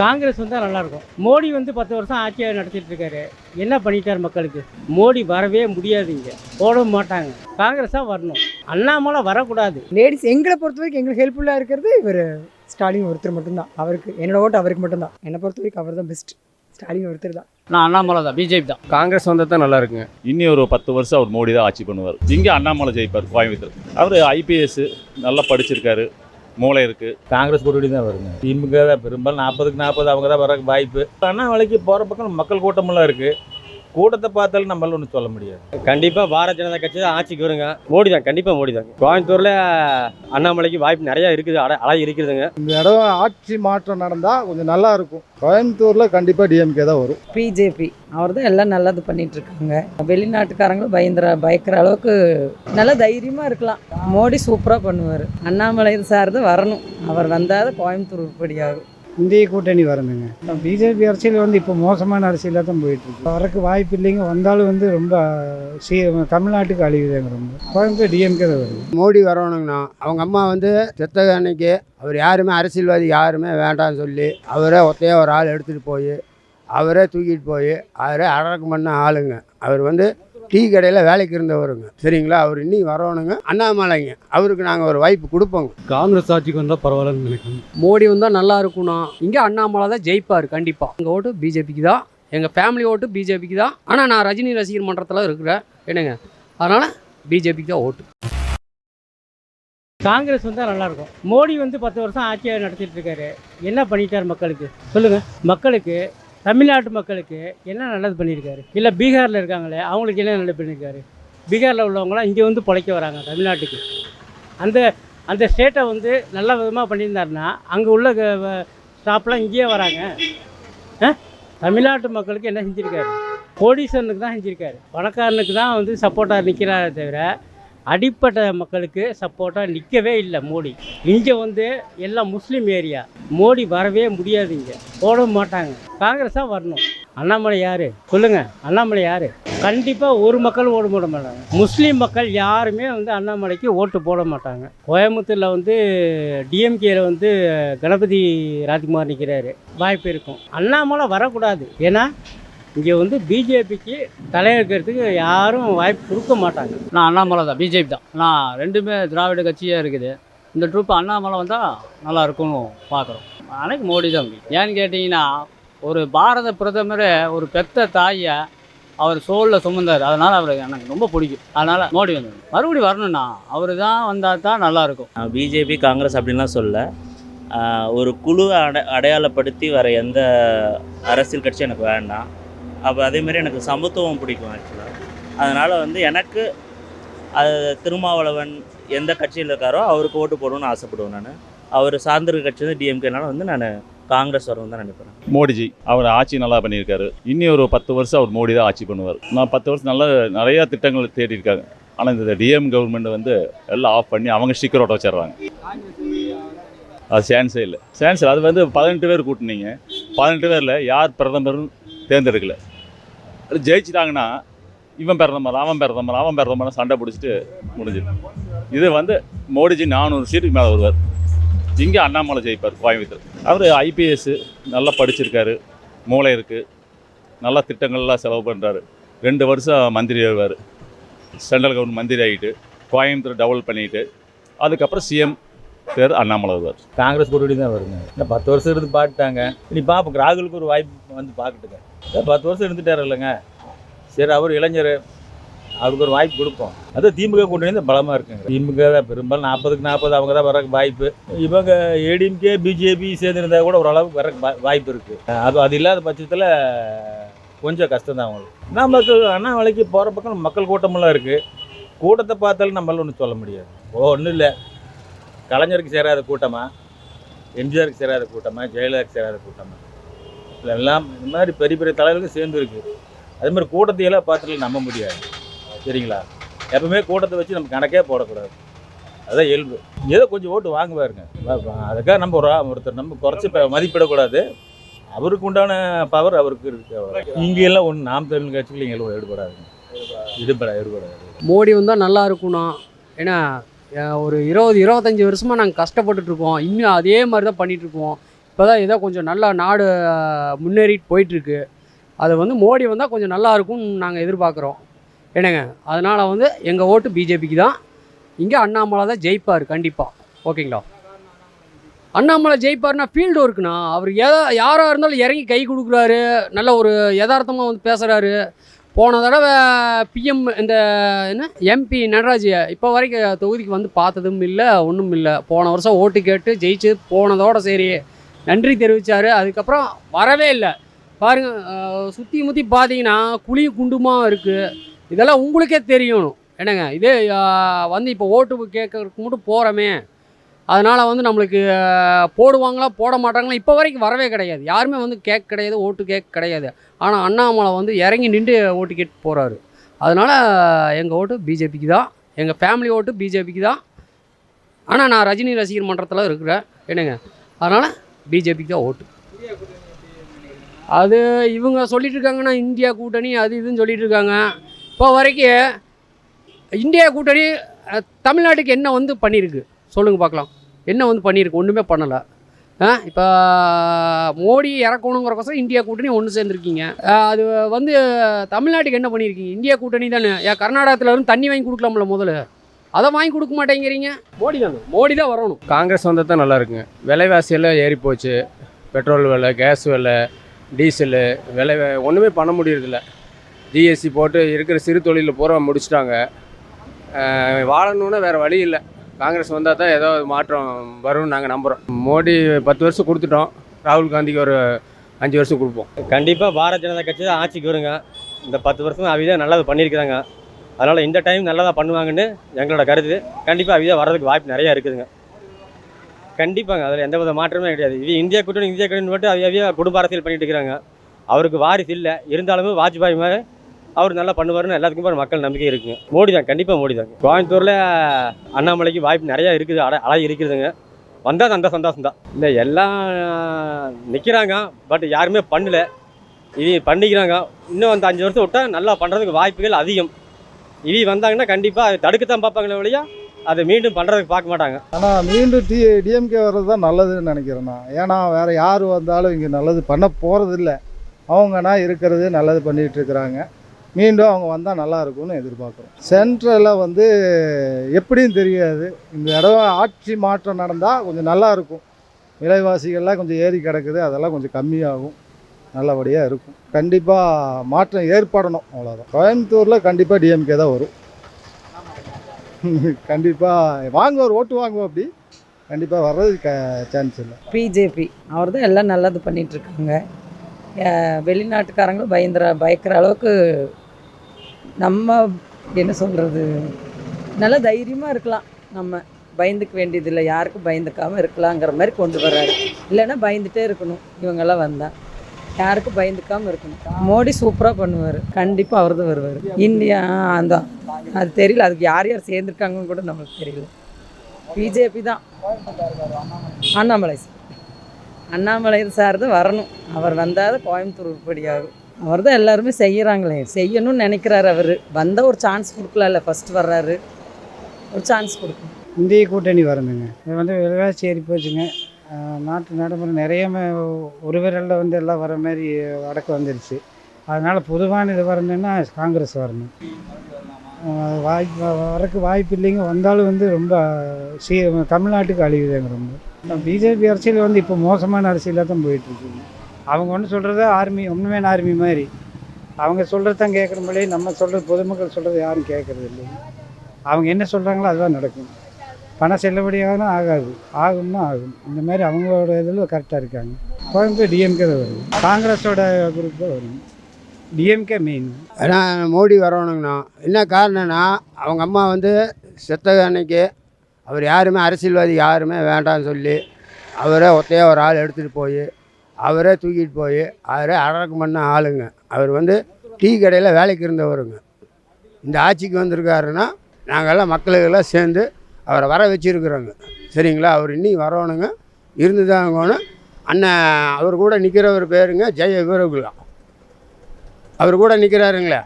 காங்கிரஸ் வந்தால் நல்லாயிருக்கும். மோடி வந்து பத்து வருஷம் ஆட்சியை நடத்திட்டு இருக்காரு என்ன பண்ணிட்டார் மக்களுக்கு? மோடி வரவே முடியாது இங்கே. போடவும் மாட்டாங்க. காங்கிரஸாக வரணும். அண்ணாமலை வரக்கூடாது. லேடிஸ் எங்களை பொறுத்த வரைக்கும் எங்களுக்கு ஹெல்ப்ஃபுல்லாக இருக்கிறது இவர் ஸ்டாலின் ஒருத்தர் மட்டும்தான். அவருக்கு என்னோட ஓட்டு அவருக்கு மட்டும்தான். என்னை பொறுத்த வரைக்கும் அவர் தான் பெஸ்ட் ஸ்டாலின் ஒருத்தர் தான். நான் அண்ணாமலை தான் பிஜேபி தான். காங்கிரஸ் வந்தால் தான் நல்லா இருக்குங்க இன்னி ஒரு பத்து வருஷம் அவர் மோடி தான் ஆட்சி பண்ணுவார். இங்கே அண்ணாமலை ஜெயிப்பார் கோயம்புத்தூர். அவர் ஐபிஎஸ் நல்லா படிச்சிருக்காரு. மூளை இருக்குது காங்கிரஸ் கூட்டணி தான் வருங்க. திமுக தான் பெரும்பாலும் நாற்பதுக்கு நாற்பது அவங்க தான் வர வாய்ப்பு. அண்ணாமலைக்கு போகிற பக்கம் மக்கள் கூட்டமெல்லாம் இருக்குது கூட்டத்தை பார்த்தாலும் நம்மளால ஒன்றும் சொல்ல முடியாது. கண்டிப்பாக பாரதிய ஜனதா கட்சி தான் ஆட்சிக்கு வருங்க. மோடி தான் கண்டிப்பாக மோடி தான் கோயம்புத்தூரில் அண்ணாமலைக்கு வாய்ப்பு நிறையா இருக்குது அட அலை இருக்குதுங்க. இந்த இடம் ஆட்சி மாற்றம் நடந்தால் கொஞ்சம் நல்லா இருக்கும். கோயம்புத்தூரில் கண்டிப்பாக டிஎம்கே தான் வரும். பிஜேபி அவர் தான் எல்லாம் நல்லது பண்ணிட்டு இருக்காங்க. வெளிநாட்டுக்காரங்களும் பயந்துற பயக்கிற அளவுக்கு நல்ல தைரியமாக இருக்கலாம். மோடி சூப்பராக பண்ணுவார். அண்ணாமலை சார் தான் வரணும். அவர் வந்தால் தான் கோயம்புத்தூர் உருப்படியாகும். இந்திய கூட்டணி வரணுங்க. பிஜேபி அரசியல் வந்து இப்போ மோசமான அரசியலாக தான் போயிட்டுருக்கு. வரக்கு வாய்ப்பு இல்லைங்க. வந்தாலும் வந்து ரொம்ப சீ தமிழ்நாட்டுக்கு அழிவுதாங்க ரொம்ப. குழந்தை டிஎம்கே தான் வருது. மோடி வரணுங்கண்ணா. அவங்க அம்மா வந்து செத்த அன்னைக்கு அவர் யாருமே அரசியல்வாதி யாருமே வேண்டாம்னு சொல்லி அவரே ஒத்தையாக ஒரு ஆள் எடுத்துகிட்டு போய் அவரே தூக்கிட்டு போய் அவரே அடக்கம் பண்ண ஆளுங்க. அவர் வந்து டீ கடையில் வேலைக்கு இருந்தவருங்க. சரிங்களா? அவர் இன்னும் வரணுங்க அண்ணாமலைங்க. அவருக்கு நாங்கள் ஒரு வாய்ப்பு கொடுப்போங்க. காங்கிரஸ் ஆட்சிக்கு வந்தால் பரவாயில்லன்னு நினைக்கிறேன். மோடி வந்தால் நல்லா இருக்கும்னா இங்கே அண்ணாமலை தான் ஜெயிப்பார் கண்டிப்பாக எங்கள் ஓட்டு பிஜேபிக்கு தான். எங்கள் ஃபேமிலி ஓட்டு பிஜேபிக்கு தான். ஆனால் நான் ரஜினி ரசிகர் மன்றத்தில் இருக்கிறேன். என்னங்க? அதனால் பிஜேபிக்கு தான் ஓட்டு. காங்கிரஸ் வந்தால் நல்லாயிருக்கும் மோடி வந்து பத்து வருஷம் ஆட்சியை நடத்திட்டு இருக்காரு. என்ன பண்ணிட்டார் மக்களுக்கு? சொல்லுங்கள் மக்களுக்கு தமிழ்நாட்டு மக்களுக்கு என்ன நல்லது பண்ணியிருக்காரு? இல்லை பீகாரில் இருக்காங்களே அவங்களுக்கு என்ன நல்லது பண்ணியிருக்காரு? பீகாரில் உள்ளவங்களாம் இங்கே வந்து பிழைக்க வராங்க தமிழ்நாட்டுக்கு. அந்த அந்த ஸ்டேட்டை வந்து நல்ல விதமாக பண்ணியிருந்தாருன்னா அங்கே உள்ள ஸ்டாப்லாம் இங்கேயே வராங்க. தமிழ்நாட்டு மக்களுக்கு என்ன செஞ்சுருக்காரு? கோடீஸ்வரனுக்கு தான் செஞ்சுருக்காரு. பணக்காரனுக்கு தான் வந்து சப்போர்ட்டாக நிற்கிறாரே தவிர அடிப்பட்ட மக்களுக்கு சப்போர்ட்டாக நிற்கவே இல்லை மோடி. இங்கே வந்து எல்லாம் முஸ்லீம் ஏரியா. மோடி வரவே முடியாது இங்கே. போட மாட்டாங்க. காங்கிரஸாக வரணும். அண்ணாமலை யார்? சொல்லுங்கள் அண்ணாமலை யார்? கண்டிப்பாக ஒரு மக்கள் ஓட போட மாட்டாங்க. முஸ்லீம் மக்கள் யாருமே வந்து அண்ணாமலைக்கு ஓட்டு போட மாட்டாங்க. கோயம்புத்தூரில் வந்து டிஎம்கேல வந்து கணபதி ராஜ்குமார் நிற்கிறாரு வாய்ப்பு இருக்கும். அண்ணாமலை வரக்கூடாது. ஏன்னா இங்கே வந்து பிஜேபிக்கு தலையெடுக்கிறதுக்கு யாரும் வாய்ப்பு கொடுக்க மாட்டாங்க. நான் அண்ணாமலை தான் பிஜேபி தான். நான் ரெண்டுமே திராவிட கட்சியாக இருக்குது. இந்த ட்ரூப் அண்ணாமலை வந்தால் நல்லா இருக்கும்னு பார்க்குறோம் அன்னைக்கு மோடி தான் ஏன்னு கேட்டிங்கன்னா ஒரு பாரத பிரதமர் ஒரு பெத்த தாயை அவர் சோளில் சுமந்தார். அதனால் அவருக்கு எனக்கு ரொம்ப பிடிக்கும். அதனால் மோடி வந்து மறுபடியும் வரணும்ண்ணா அவர் தான் வந்தால் தான் நல்லாயிருக்கும் நான் பிஜேபி காங்கிரஸ் அப்படின்லாம் சொல்ல ஒரு குழுவை அட அடையாளப்படுத்தி வர எந்த அரசியல் கட்சியும் எனக்கு வேண்டாம். அப்போ அதேமாரி எனக்கு சமத்துவம் பிடிக்கும் ஆக்சுவலாக அதனால் வந்து எனக்கு அது திருமாவளவன் எந்த கட்சியில் இருக்காரோ அவருக்கு ஓட்டு போடணும்னு ஆசைப்படுவேன் நான். அவர் சார்ந்திருக்க கட்சி வந்து டிஎம்கேனால வந்து நான் காங்கிரஸ் வரும் தான் நினைப்பேன் மோடிஜி அவர் ஆட்சி நல்லா பண்ணியிருக்காரு. இன்னி ஒரு பத்து வருஷம் அவர் மோடி தான் ஆட்சி பண்ணுவார். நான் பத்து வருஷம் நல்லா நிறையா திட்டங்கள் தேடி இருக்காங்க. ஆனால் இந்த டிஎம் கவர்மெண்ட் வந்து எல்லாம் ஆஃப் பண்ணி அவங்க ஸ்டிக்கர் ஓட்ட வச்சிடுறாங்க. அது சான்ஸே இல்லை. சான்ஸ் அது வந்து பதினெட்டு பேர் கூட்டினீங்க. பதினெட்டு பேரில் யார் பிரதமரும் தேர்ந்தெடுக்கலை. அது ஜெயிச்சிட்டாங்கன்னா இவன் பிரதமர் அவன் பிரதமர் அவன் பிரதமர் சண்டை பிடிச்சிட்டு முடிஞ்சிடும். இது வந்து மோடிஜி நானூறு சீட்டுக்கு மேலே வருவார். இங்கே அண்ணாமலை ஜெயிப்பார் கோயம்புத்தூர். அவர் ஐபிஎஸ்ஸு நல்லா படிச்சிருக்காரு மூளை இருக்குது நல்லா திட்டங்கள்லாம் செலவு பண்ணுறாரு ரெண்டு வருஷம் மந்திரி ஆவார். சென்ட்ரல் கவர்மெண்ட் மந்திரி ஆகிட்டு கோயம்புத்தூர் டெவலப் பண்ணிட்டு அதுக்கப்புறம் சிஎம் பேர் அண்ணாமலை வருவார் காங்கிரஸ் கூட்டணி தான் வருங்க. இந்த பத்து வருஷம் இருந்து பார்த்துட்டாங்க இனி பார்ப்போம் ராகுலுக்கு ஒரு வாய்ப்பு வந்து பார்க்கட்டுங்க இந்த பத்து வருஷம் இருந்துட்டார் இல்லைங்க. சரி அவர் இளைஞர். அவருக்கு ஒரு வாய்ப்பு கொடுப்போம். அது திமுக கூட்டணி தான் பலமாக இருக்குங்க. திமுக தான் பெரும்பாலும் நாற்பதுக்கு நாற்பது அவங்க தான் வரக்கு வாய்ப்பு. இவங்க ஏடிஎம்கே பிஜேபி சேர்ந்துருந்தா கூட ஓரளவுக்கு வரக்கு வாய்ப்பு இருக்குது அது அது இல்லாத பட்சத்தில் கொஞ்சம் கஷ்டம் தான் அவங்களுக்கு. நமக்கு அண்ணாமலைக்கு போகிற பக்கம் மக்கள் கூட்டமெல்லாம் இருக்குது கூட்டத்தை பார்த்தாலும் நம்மளால் ஒன்றும் சொல்ல முடியாது. ஓ ஒன்றும் இல்லை. கலைஞருக்கு சேராத கூட்டமா? எம்ஜிஆருக்கு சேராத கூட்டமா? ஜெயலலிதாவுக்கு சேராத கூட்டமா? இல்லை எல்லாம் இந்த மாதிரி பெரிய பெரிய தலைவர்களும் சேர்ந்துருக்கு அதே மாதிரி கூட்டத்தையெல்லாம் பார்த்துட்டு நம்ப முடியாது. சரிங்களா? எப்பவுமே கூட்டத்தை வச்சு நம்ம கணக்கே போடக்கூடாது. அதான் இயல்பு. ஏதோ கொஞ்சம் ஓட்டு வாங்குவாருங்க. அதுக்காக நம்ம ஒரு ஒருத்தர் நம்ம குறைச்சி மதிப்பிடக்கூடாது. அவருக்கு உண்டான பவர் அவருக்கு இருக்கு. இங்கே எல்லாம் ஒன்று நாம் தமிழ் கட்சிகள் இங்கே ஈடுபடாதுங்க ஈடுபட ஈடுபடாது மோடி வந்தால் நல்லா இருக்கணும் ஏன்னா ஒரு இருபது இருபத்தஞ்சி வருஷமாக நாங்கள் கஷ்டப்பட்டுட்ருக்கோம். இன்னும் அதே மாதிரி தான் பண்ணிகிட்ருக்கோம் இப்போ தான் ஏதோ கொஞ்சம் நல்லா நாடு முன்னேறிட்டு போயிட்டுருக்கு அது வந்து மோடி வந்தால் கொஞ்சம் நல்லா இருக்கும்னு நாங்கள் எதிர்பார்க்குறோம். என்னங்க? அதனால் வந்து எங்கள் ஓட்டு பிஜேபிக்கு தான். இங்கே அண்ணாமலை தான் ஜெயிப்பார் கண்டிப்பாக ஓகேங்களா? அண்ணாமலை ஜெயிப்பார்னா ஃபீல்டு ஒர்க்குண்ணா அவர் எதா யாராக இருந்தாலும் இறங்கி கை கொடுக்குறாரு. நல்ல ஒரு யதார்த்தமாக வந்து பேசுகிறாரு போன தடவை பிஎம் இந்த என்ன எம்பி நடராஜ் இப்போ வரைக்கும் தொகுதிக்கு வந்து பார்த்ததும் இல்லை ஒன்றும் இல்லை. போன வருஷம் ஓட்டு கேட்டு ஜெயிச்சு போனதோட சரி. நன்றி தெரிவித்தார் அதுக்கப்புறம் வரவே இல்லை. பாருங்கள் சுற்றி முற்றி பார்த்தீங்கன்னா குழி குண்டுமாக இருக்குது இதெல்லாம் உங்களுக்கே தெரியணும். என்னங்க இதே வந்து இப்போ ஓட்டு கேட்கறதுக்கு மட்டும் போகிறோமே அதனால் வந்து நம்மளுக்கு போடுவாங்களா போட மாட்டாங்களா இப்போ வரைக்கும் வரவே கிடையாது. யாருமே வந்து கேக் கிடையாது ஓட்டு கேக் கிடையாது. ஆனால் அண்ணாமலை வந்து இறங்கி நின்று ஓட்டு கேட்டு போகிறாரு அதனால் எங்கள் ஓட்டு பிஜேபிக்கு தான் எங்கள் ஃபேமிலி ஓட்டு பிஜேபிக்கு தான். ஆனால் நான் ரஜினி ரசிகர் மன்றத்தில் இருக்கிறேன் என்னங்க? அதனால் பிஜேபிக்கு தான் ஓட்டு. அது இவங்க சொல்லிட்டு இருக்காங்கன்னா இந்தியா கூட்டணி அது இதுன்னு சொல்லிட்டு இருக்காங்க. இப்போ வரைக்கும் இந்தியா கூட்டணி தமிழ்நாட்டுக்கு என்ன வந்து பண்ணியிருக்கு சொல்லுங்கள் பார்க்கலாம். என்ன வந்து பண்ணியிருக்கு? ஒன்றுமே பண்ணலை. ஆ இப்போ மோடி இறக்கணுங்கிறக்கோசரம் இந்தியா கூட்டணி ஒன்று சேர்ந்துருக்கீங்க. அது வந்து தமிழ்நாட்டுக்கு என்ன பண்ணியிருக்கீங்க? இந்தியா கூட்டணி தானே. ஏன் கர்நாடகத்தில் இருந்து தண்ணி வாங்கி கொடுக்கலாம்ல முதல்ல. அதை வாங்கி கொடுக்க மாட்டேங்கிறீங்க. மோடி தானே? மோடி தான் வரணும். காங்கிரஸ் வந்தால் தான் நல்லா இருக்குங்க. விலைவாசி எல்லாம் ஏறி போச்சு. பெட்ரோல் விலை கேஸ் விலை டீசலு விலை ஒன்றுமே பண்ண முடியறதில்ல. ஜிஎஸ்டி போட்டு இருக்கிற சிறு தொழிலில் பூரா முடிச்சிட்டாங்க. வாழணுன்னா வேறு வழி இல்லை. காங்கிரஸ் வந்தால் தான் ஏதோ மாற்றம் வரும்னு நாங்கள் நம்புகிறோம் மோடி பத்து வருஷம் கொடுத்துட்டோம். ராகுல் காந்திக்கு ஒரு அஞ்சு வருஷம் கொடுப்போம். கண்டிப்பாக பாரத் ஜனதா கட்சி தான் ஆட்சிக்கு வருங்க. இந்த பத்து வருஷம் தான் நல்லது பண்ணியிருக்கிறாங்க. அதனால் இந்த டைம் நல்லதாக பண்ணுவாங்கன்னு எங்களோட கருத்து. கண்டிப்பாக அவிதா வர்றதுக்கு வாய்ப்பு நிறையா இருக்குதுங்க. கண்டிப்பாங்க அதில் எந்த வித மாற்றமே கிடையாது. இது இந்தியா கூட்டணி இந்தியா கூட்டணி மட்டும் அவங்க அவிய குடும்ப அரசியல் பண்ணிட்டு இருக்கிறாங்க. அவருக்கு வாரிசு இல்லை. இருந்தாலுமே வாஜ்பாய் மாதிரி அவர் நல்லா பண்ணுவார்னு எல்லாத்துக்கும் பாரு மக்கள் நம்பிக்கை இருக்குங்க. மோடி தான் கண்டிப்பாக மோடி தான் கோயம்புத்தூரில் அண்ணாமலைக்கு வாய்ப்பு நிறையா இருக்குது அட அழகாக இருக்குதுங்க. வந்தால் அந்த சந்தோஷம் தான். இல்லை எல்லாம் நிற்கிறாங்க பட் யாருமே பண்ணல. இது பண்ணிக்கிறாங்க. இன்னும் அந்த அஞ்சு வருஷம் விட்டால் நல்லா பண்ணுறதுக்கு வாய்ப்புகள் அதிகம். இவி வந்தாங்கன்னா கண்டிப்பாக தடுக்கத்தான் பார்ப்பாங்களே வழியா அதை மீண்டும் பண்ணுறதுக்கு பார்க்க மாட்டாங்க. ஆனால் மீண்டும் டி டிஎம்கே வர்றது தான் நல்லதுன்னு நினைக்கிறேன் நான். ஏன்னா வேறு யார் வந்தாலும் இங்கே நல்லது பண்ண போகிறதில்ல அவங்கன்னா இருக்கிறது நல்லது பண்ணிகிட்டு இருக்கிறாங்க. மீண்டும் அவங்க வந்தால் நல்லா இருக்கும்னு எதிர்பார்க்குறோம். சென்ட்ரலில் வந்து எப்படின்னு தெரியாது. இந்த இடம் ஆட்சி மாற்றம் நடந்தால் கொஞ்சம் நல்லா இருக்கும். விலைவாசிகள்லாம் கொஞ்சம் ஏறி கிடக்குது. அதெல்லாம் கொஞ்சம் கம்மியாகும். நல்லபடியாக இருக்கும். கண்டிப்பாக மாற்றம் ஏற்படணும். அவ்வளோதான் கோயம்புத்தூரில் கண்டிப்பாக டிஎம்கே தான் வரும். கண்டிப்பாக வாங்குவார் ஓட்டு வாங்குவோம் அப்படி. கண்டிப்பாக வர்றது க சான்ஸ் இல்லை. பிஜேபி அவர் தான் எல்லாம் நல்லது பண்ணிகிட்ருக்காங்க வெளிநாட்டுக்காரங்களும் பயந்துற பயக்கிற அளவுக்கு நம்ம என்ன சொல்கிறது நல்லா தைரியமாக இருக்கலாம். நம்ம பயந்துக்க வேண்டியதில்லை. யாருக்கும் பயந்துக்காமல் இருக்கலாங்கிற மாதிரி கொண்டு வர்றாரு. இல்லைன்னா பயந்துட்டே இருக்கணும். இவங்கெல்லாம் வந்தால் யாருக்கும் பயந்துக்காமல் இருக்கணும். மோடி சூப்பராக பண்ணுவார். கண்டிப்பாக அவர் தான் வருவார். இந்தியா அந்த அது தெரியல. அதுக்கு யார் யார் சேர்ந்துருக்காங்கன்னு கூட நம்மளுக்கு தெரியல. பிஜேபி தான். அண்ணாமலை சார். அண்ணாமலை சார் தான் வரணும். அவர் வந்தால் கோயம்புத்தூர் உருப்படியாகும் அவர் தான் எல்லாருமே செய்கிறாங்களே செய்யணும்னு நினைக்கிறாரு அவர். வந்தால் ஒரு சான்ஸ் கொடுக்கலாம்ல ஃபஸ்ட்டு வர்றாரு. ஒரு சான்ஸ் கொடுக்கும். இந்திய கூட்டணி வரணுங்க. இது வந்து விலைவாசி ஏறி போச்சுங்க. நாட்டு நடைமுறை நிறைய ஒரு விரலில் வந்து எல்லாம் வர மாதிரி வடக்கு வந்துருச்சு. அதனால் பொதுவான இது வரணுன்னா காங்கிரஸ் வரணும். வாய்ப்பு வரக்கு வாய்ப்பு இல்லைங்க. வந்தாலும் வந்து ரொம்ப சீ தமிழ்நாட்டுக்கு அழிவுதாங்க ரொம்ப. பிஜேபி அரசியல் வந்து இப்போ மோசமான அரசியலாக தான் போயிட்டுருக்குங்க அவங்க ஒன்று சொல்கிறது ஆர்மி ஒன்றுமேன் ஆர்மி மாதிரி. அவங்க சொல்கிறது தான் கேட்குற மாதிரி நம்ம சொல்கிறது பொதுமக்கள் சொல்கிறது யாரும் கேட்குறது இல்லை. அவங்க என்ன சொல்கிறாங்களோ அதுதான் நடக்கும். பணம் செல்லுபடியாகனா ஆகாது. ஆகும்னா ஆகும். இந்த மாதிரி அவங்களோட இதில் கரெக்டாக இருக்காங்க. கோயம்புத்தூர் டிஎம்கே தான் வரும். காங்கிரஸோட குரூப் தான் வரும். டிஎம்கே மெயின் ஏன்னா மோடி வரணுங்கண்ணா என்ன காரணம்னா அவங்க அம்மா வந்து செத்த அன்னைக்கு அவர் யாருமே அரசியல்வாதி யாருமே வேண்டாம்னு சொல்லி அவரே ஒத்தையாக ஒரு ஆள் எடுத்துகிட்டு போய் அவரே தூக்கிட்டு போய் அவரே அடக்கம் பண்ண ஆளுங்க. அவர் வந்து டீ கடையில் வேலைக்கு இருந்தவருங்க. இந்த ஆட்சிக்கு வந்திருக்காருன்னா நாங்கள்லாம் மக்களுக்கெல்லாம் சேர்ந்து அவரை வர வச்சுருக்குறோங்க. சரிங்களா? அவர் இன்னும் வரணுங்க. இருந்து தான் அண்ணன் அவர் கூட நிற்கிறவர் பேருங்க ஜெய வீரகுலா அவர் கூட நிற்கிறாருங்களே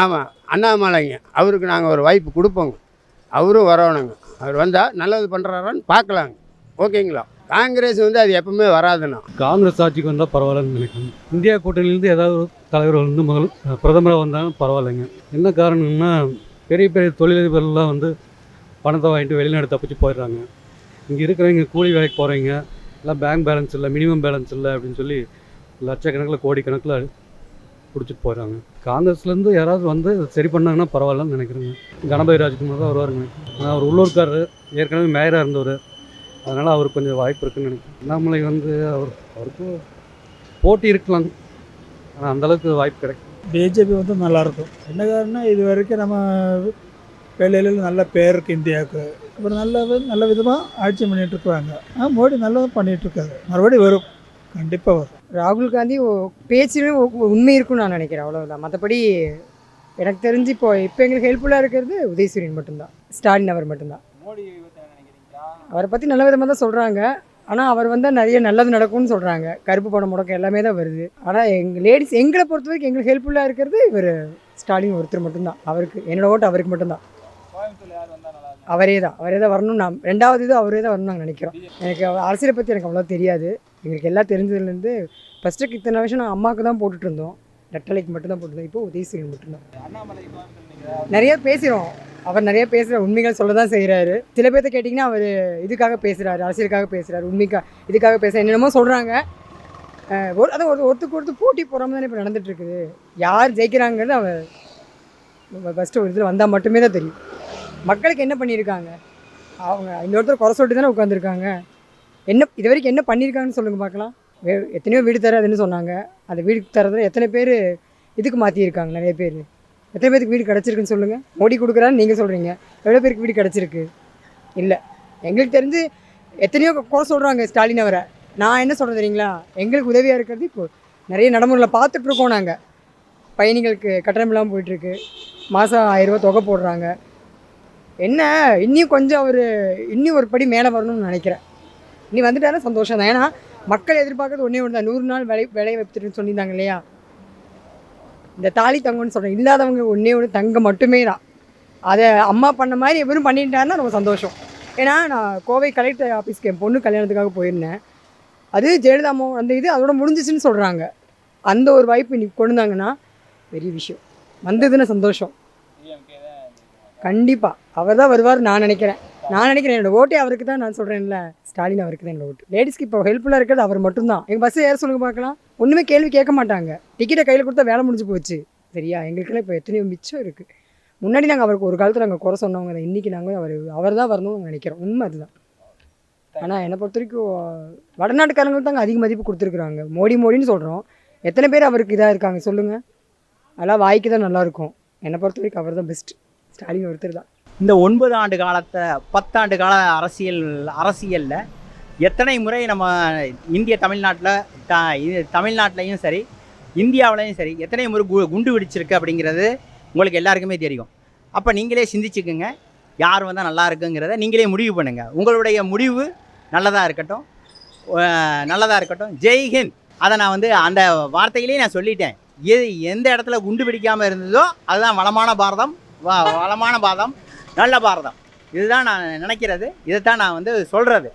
ஆமாம் அண்ணாமலைங்க. அவருக்கு நாங்கள் ஒரு வாய்ப்பு கொடுப்போங்க. அவரும் வரணுங்க. அவர் வந்தால் நல்லது பண்ணுறாரான்னு பார்க்கலாங்க. ஓகேங்களா? காங்கிரஸ் வந்து அது எப்பவுமே வராதுண்ணா. காங்கிரஸ் ஆட்சிக்கு வந்தால் பரவாயில்லன்னு நினைக்கிறேன். இந்தியா கூட்டணியிலேருந்து ஏதாவது ஒரு தலைவர் வந்து முதல் பிரதமராக வந்தாலும் பரவாயில்லைங்க. என்ன காரணம்னா பெரிய பெரிய தொழிலதிபர்லாம் வந்து பணத்தை வாங்கிட்டு வெளிநாடு தப்பிச்சு போயிடுறாங்க. இங்கே இருக்கிறவங்க கூலி வேலைக்கு போகிறவங்க எல்லாம் பேங்க் பேலன்ஸ் இல்லை மினிமம் பேலன்ஸ் இல்லை அப்படின்னு சொல்லி லட்சக்கணக்கில் கோடிக்கணக்கில் பிடிச்சிட்டு போயிடுறாங்க. காங்கிரஸ்லேருந்து யாராவது வந்து சரி பண்ணாங்கன்னா பரவாயில்லன்னு நினைக்கிறேங்க. கணபதி ராஜ்குமார் தான் வருவாருங்க. அவர் உள்ளூர்காரர் ஏற்கனவே மேயராக இருந்தவர். அதனால் அவருக்கு கொஞ்சம் வாய்ப்பு இருக்குன்னு நினைக்கிறேன். அண்ணாமலை வந்து அவர் அவருக்கு போட்டி இருக்கலாம். ஆனால் அந்தளவுக்கு வாய்ப்பு கிடைக்கும் பிஜேபி வந்து நல்லாயிருக்கும் என்ன காரணம் இது வரைக்கும் நம்ம வேலையில் நல்ல பேர் இருக்குது இந்தியாவுக்கு. இப்போ நல்ல நல்ல விதமாக ஆட்சி பண்ணிட்டு இருக்கிறாங்க ஆ மோடி நல்லதாக பண்ணிட்டு இருக்காரு. மறுபடியும் வரும். கண்டிப்பாக வரும். ராகுல் காந்தி பேச்சிலும் உண்மை இருக்கும்னு நான் நினைக்கிறேன். அவ்வளவுதான். மற்றபடி எனக்கு தெரிஞ்சு இப்போ இப்போ எங்களுக்கு ஹெல்ப்ஃபுல்லாக இருக்கிறது உதயசூரியன் மட்டும்தான். ஸ்டாலின் அவர் மட்டும்தான். அவரை பற்றி நல்ல விதமாக தான் சொல்கிறாங்க ஆனால் அவர் வந்தால் நிறைய நல்லது நடக்கும்னு சொல்கிறாங்க கருப்பு பணம் முடக்கம் எல்லாமே தான் வருது. ஆனால் எங்கள் லேடிஸ் எங்களை பொறுத்த வரைக்கும் எங்களுக்கு ஹெல்ப்ஃபுல்லாக இருக்கிறது இவர் ஸ்டாலின் ஒருத்தர் மட்டும்தான். அவருக்கு என்னோட ஓட்டு அவருக்கு மட்டும்தான். அவரே தான். அவரே தான் வரணும் நான் ரெண்டாவது இது அவரே தான் வரணும் நாங்கள் நினைக்கிறோம். எனக்கு அரசியலை பற்றி எனக்கு அவ்வளோ தெரியாது. எங்களுக்கு எல்லாம் தெரிஞ்சதுலேருந்து ஃபஸ்ட்டு இத்தனை வருஷம் நான் அம்மாவுக்கு தான் போட்டுட்டு இருந்தோம். ரெட்டலைக்கு மட்டும்தான் போட்டுருந்தோம். இப்போ உதயசூரியன் மட்டும்தான். நிறைய பேசுகிறோம் அவர் நிறைய பேசுகிற உண்மைகள் சொல்ல தான் செய்கிறாரு சில பேர்த்த கேட்டிங்கன்னா அவர் இதுக்காக பேசுகிறாரு அரசியலுக்காக பேசுகிறாரு உண்மைக்காக இதுக்காக பேச என்னென்னமோ சொல்கிறாங்க ஒரு அதான் ஒரு ஒருத்துக்கு ஒருத்தர் போட்டி போகாமல் தானே இப்போ நடந்துட்டு இருக்குது. யார் ஜெயிக்கிறாங்கிறது அவர் ஃபஸ்ட்டு ஒரு இதில் வந்தால் மட்டுமே தான் தெரியும். மக்களுக்கு என்ன பண்ணியிருக்காங்க? அவங்க இன்னொருத்தர் குறை சொல்லிட்டு தானே உட்காந்துருக்காங்க என்ன இது வரைக்கும் என்ன பண்ணியிருக்காங்கன்னு சொல்லுங்கள் பார்க்கலாம் வே எத்தனையோ வீடு தராதுன்னு சொன்னாங்க. அந்த வீடு தரதுல எத்தனை பேர் இதுக்கு மாற்றியிருக்காங்க நிறைய பேர். எத்தனை பேருக்கு வீடு கிடச்சிருக்குன்னு சொல்லுங்கள் மோடி கொடுக்குறான்னு நீங்கள் சொல்கிறீங்க எவ்வளோ பேருக்கு வீடு கிடச்சிருக்கு? இல்லை. எங்களுக்கு தெரிஞ்சு எத்தனையோ குறை சொல்கிறாங்க ஸ்டாலின் அவரை. நான் என்ன சொல்கிறேன் தெரியுங்களா? எங்களுக்கு உதவியாக இருக்கிறது இப்போ நிறைய நடைமுறையில் பார்த்துட்ருக்கோம் நாங்கள் பயணிகளுக்கு கட்டணம் இல்லாமல் போயிட்டுருக்கு. மாதம் ஆயிரரூபா தொகை போடுறாங்க. என்ன? இன்னும் கொஞ்சம் அவர் இன்னும் ஒரு படி மேலே வரணும்னு நினைக்கிறேன். நீ வந்துட்டாலும் சந்தோஷம் தான் ஏன்னா மக்கள் எதிர்பார்க்கறது ஒன்றே ஒன்று தான் நூறு நாள் விலை விளைய வைத்துட்டுன்னு சொல்லியிருந்தாங்க இல்லையா? இந்த தாலி தங்கம்னு சொல்கிறேன் இல்லாதவங்க ஒன்றே ஒன்று தங்கம் மட்டுமே தான். அதை அம்மா பண்ண மாதிரி எவரும் பண்ணிட்டாருன்னா ரொம்ப சந்தோஷம். ஏன்னா நான் கோவை கலெக்டர் ஆஃபீஸ்க்கு என் பொண்ணு கல்யாணத்துக்காக போயிருந்தேன். அது ஜெயலலிதா அம்மா அந்த இது அதோட முடிஞ்சிச்சுன்னு சொல்கிறாங்க அந்த ஒரு வாய்ப்பு இன்னைக்கு கொண்டு வந்தாங்கன்னா பெரிய விஷயம். வந்ததுன்னு சந்தோஷம். கண்டிப்பாக அவர் தான் வருவார் நான் நினைக்கிறேன். நான் நினைக்கிறேன் என்னோட ஓட்டே அவருக்கு தான் நான் சொல்கிறேன்ல ஸ்டாலின் அவருக்கு தான் என்னோட ஓட்டு. லேடிஸ்க்கு இப்போ ஹெல்ப்ஃபுல்லாக இருக்கிறது அவர் மட்டும்தான். எங்கள் பஸ்ஸை ஏற சொல்லுங்க பார்க்கலாம். ஒன்றுமே கேள்வி கேட்க மாட்டாங்க. டிக்கெட்டை கையில் கொடுத்தா வேலை முடிஞ்சு போச்சு. சரியா? எங்களுக்கெல்லாம் இப்போ எத்தனையோ மிச்சம் இருக்குது முன்னாடி நாங்கள் அவருக்கு ஒரு காலத்தில் நாங்கள் குறை சொன்னவங்க தான். இன்றைக்கி நாங்கள் அவர் அவர் தான் வரணும்னு நினைக்கிறோம். உண்மை அதுதான். ஆனால் என்னை பொறுத்த வரைக்கும் வடநாட்டுக்காரங்களுக்கு தாங்க அதிக மதிப்பு கொடுத்துருக்குறாங்க. மோடி மோடின்னு சொல்கிறோம் எத்தனை பேர் அவருக்கு இதாக இருக்காங்க? சொல்லுங்கள் அதெல்லாம் வாய்க்கு தான் நல்லாயிருக்கும் என்னை பொறுத்த வரைக்கும் அவர் தான் பெஸ்ட் ஸ்டாலின் ஒருத்தர் தான். இந்த ஒன்பது ஆண்டு காலத்தை பத்தாண்டு கால அரசியல் அரசியலில் எத்தனை முறை நம்ம இந்திய தமிழ்நாட்டில் த இது தமிழ்நாட்டிலையும் சரி இந்தியாவிலையும் சரி எத்தனை முறை கு குண்டு வெடிச்சிருக்கு அப்படிங்கிறது உங்களுக்கு எல்லாருக்குமே தெரியும். அப்போ நீங்களே சிந்திச்சுக்குங்க. யார் வந்தால் நல்லா இருக்குங்கிறத நீங்களே முடிவு பண்ணுங்கள் உங்களுடைய முடிவு நல்லதாக இருக்கட்டும். நல்லதாக இருக்கட்டும். ஜெய்ஹிந்த் அதை நான் வந்து அந்த வார்த்தையிலேயே நான் சொல்லிட்டேன். எது எந்த இடத்துல குண்டு பிடிக்காமல் இருந்ததோ அதுதான் வளமான பாரதம். வ வளமான பாரதம். நல்ல பாரதம். இதுதான் நான் நினைக்கிறது. இதைத்தான் நான் வந்து சொல்கிறது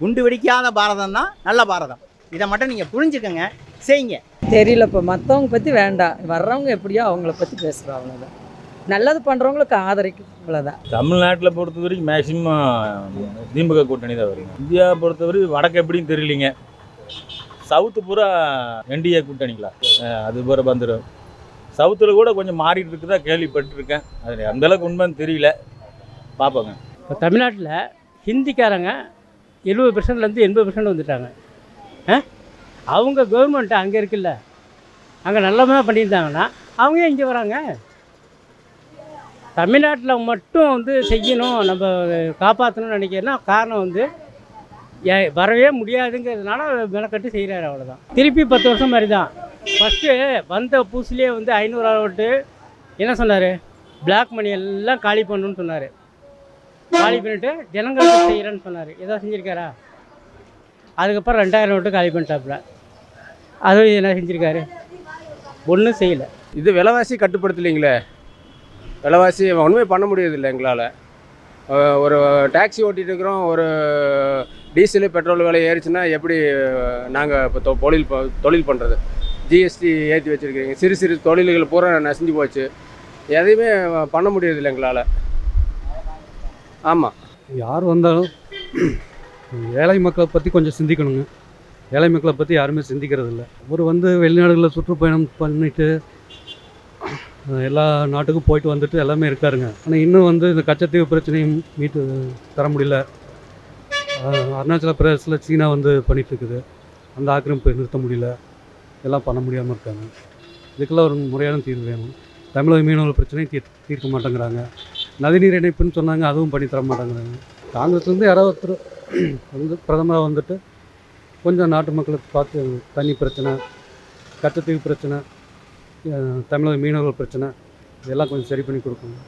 குண்டு வெடிக்காத பாரதம் தான் நல்ல பாரதம். இதை மட்டும் நீங்கள் புரிஞ்சுக்கங்க செய்யுங்க. தெரியல இப்போ மற்றவங்க பற்றி வேண்டாம். வர்றவங்க எப்படியோ அவங்கள பற்றி பேசுகிறோம் அவ்வளோதான் நல்லது பண்ணுறவங்களுக்கு ஆதரிக்கும் அவ்வளோதான் தமிழ்நாட்டில் பொறுத்த வரைக்கும் மேக்சிமம் திமுக கூட்டணி தான் வருங்க இந்தியாவை பொறுத்தவரை வடக்கு எப்படின்னு தெரியலிங்க. சவுத்து பூரா என்டிஏ கூட்டணிங்களா? அது பூரா வந்துடும் சவுத்தில் கூட கொஞ்சம் மாறிட்டு இருக்குதா கேள்விப்பட்டிருக்கேன். அது அந்த அளவுக்கு உண்மைன்னு தெரியல. பார்ப்போங்க. இப்போ தமிழ்நாட்டில் ஹிந்திக்காரங்க எழுபது பர்சன்ட்லேருந்து எண்பது பர்சன்ட் வந்துட்டாங்க. ஆ? அவங்க கவர்மெண்ட்டு அங்கே இருக்குல்ல. அங்கே நல்லமாக பண்ணியிருந்தாங்கன்னா அவங்க ஏன் இங்கே வராங்க? தமிழ்நாட்டில் மட்டும் வந்து செய்யணும் நம்ம காப்பாற்றணும்னு நினைக்கிறேன்னா காரணம் வந்து ஏ- வரவே முடியாதுங்கிறதுனால மெனக்கட்டு செய்கிறாரு அவ்வளோதான் திருப்பி பத்து வருஷம் மாதிரி தான் ஃபஸ்ட்டு வந்த புதுசுலேயே வந்து ஐநூறு விட்டு என்ன சொன்னார்? பிளாக் மணி எல்லாம் காலி பண்ணணும்னு சொன்னார். காலி பண்ணிட்டு ஜனங்களுக்கு செய்கிறேன்னு சொன்னார். ஏதோ செஞ்சுருக்காரா? அதுக்கப்புறம் ரெண்டாயிரம் விட்டு காலி பண்ணிட்டாப்புல. அதுவும் என்ன செஞ்சுருக்காரு? ஒன்றும் செய்யலை. இது விலைவாசி கட்டுப்படுத்தலைங்களே. விலைவாசி ஒன்றுமே பண்ண முடியறதில்லை எங்களால். ஒரு டாக்ஸி ஓட்டிகிட்டு இருக்கிறோம் ஒரு டீசலு பெட்ரோல் விலை ஏறிச்சுன்னா எப்படி நாங்கள் இப்போ தொ- தொழில் தொழில் பண்ணுறது ஜிஎஸ்டி ஏற்றி வச்சுருக்கிறீங்க. சிறு சிறு தொழில்கள் பூரா நசிஞ்சு போச்சு. எதையுமே பண்ண முடியறதில்லை எங்களால். ஆமாம் யார் வந்தாலும் ஏழை மக்களை பற்றி கொஞ்சம் சிந்திக்கணுங்க. ஏழை மக்களை பற்றி யாருமே சிந்திக்கிறது இல்லை அவர் வந்து வெளிநாடுகளில் சுற்றுப்பயணம் பண்ணிட்டு எல்லா நாட்டுக்கும் போயிட்டு வந்துட்டு எல்லாமே இருக்காருங்க. ஆனால் இன்னும் வந்து இந்த கச்சத்தீவு பிரச்சனையும் மீட்டு தர முடியல. அருணாச்சல பிரதேசத்தில் சீனா வந்து பண்ணிகிட்ருக்குது அந்த ஆக்கிரமிப்பை நிறுத்த முடியல. எல்லாம் பண்ண முடியாமல் இருக்காங்க. இதுக்கெல்லாம் ஒரு முறையான தீர்வு வேணும். தமிழக மீனவர்கள் பிரச்சனையும் தீர் தீர்க்க மாட்டேங்கிறாங்க. நதிநீர் இணைப்புன்னு சொன்னாங்க அதுவும் பண்ணி தர மாட்டேங்கிறாங்க. காங்கிரஸ்லேருந்து யாராவது ஒருத்தர் வந்து பிரதமராக வந்துட்டு கொஞ்சம் நாட்டு மக்களுக்கு பார்த்து தண்ணி பிரச்சனை கச்சத்தீவு பிரச்சனை தமிழக மீனவர்கள் பிரச்சனை இதெல்லாம் கொஞ்சம் சரி பண்ணி கொடுக்கணும்.